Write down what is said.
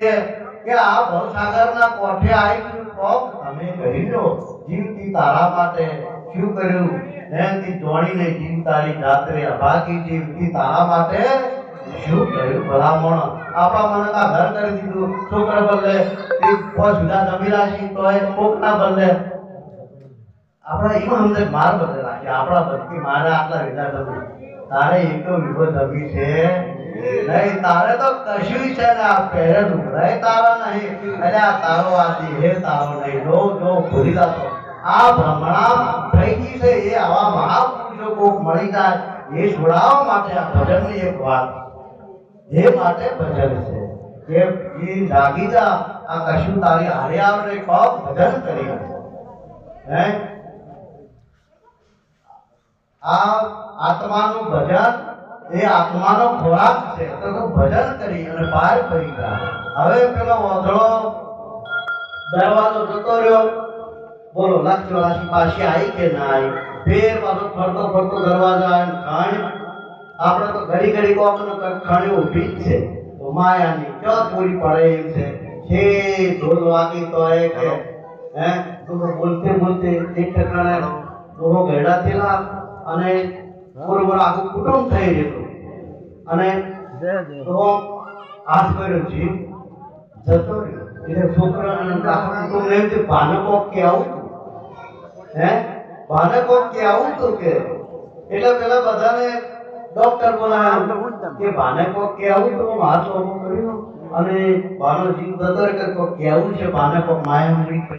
કે આ ભવસાગરના કોઠે આવી કોક તમે કહી લો જીવતી તારા માટે શું કર્યું? નયનથી જોડીને જીવ તારી જાત્રે અભાગી જીવતી તારા માટે શું કર્યું ભલામણ? આપણા મને કા ઘર કરી દીધું. છોકરા બદલે એ પોસ જુદા જમી રાશી તો એ કોકના બદલે. આપણે એમ સમજે માર બદલે રાખી આપણા ભક્તિ મારા આટલા વિચાર જમી તારે એકો વિભો જમી છે. તારે તો કશું છે ને, આ પહેરે ઢુકડાય તારા નહીં. અને આ તારો આથી હે, તારો નહીં. જો જો, ભૂલી જતો આ ભ્રમણા થઈ છે, એ આવા મહાપુરુષો કોક મળી જાય, એ છોડાવવા માટે આ ભજનની એક વાત. એ માટે ભજન છે. કે એ જાગી જા. આ કશું તારી હારે આવડે કોક ભજન કરી હે? આ આત્માનું ભજન એ આત્માનો ખોરાક છે. તો ભજન કરી અને બહાર ફરી ગયા. હવે પેલો વાંધળો દરવાજો જતો રહ્યો. બોલો લક્ષ રાશિ પાછી આવી કે ના આવી ફેર પાછો ફરતો ફરતો દરવાજો આવીને ખાણ. આપણે તો ઘડી ઘડી કોક ને કંઈક ખાણી ઊભી જ છે. માયાની ચો પૂરી પડે એમ છે. છે ઢોલ વાગી તો એ કે હે? તો બોલતે બોલતે એક તો દોહો ગયડા થયેલા અને બરોબર આખું કુટુંબ થઈ અને તો કર્યો જતો રહ્યો. એટલે છોકરાને કે કે આવું હે ભાનકો કે આવું તું? કે? એટલે પેલા બધાને ડોક્ટર બોલાવ્યા કે ભાનકો કે આવું તો? હાથ કર્યો. અને ભાનો જીવ જતો કે કહેવું છે ભાનકો માયા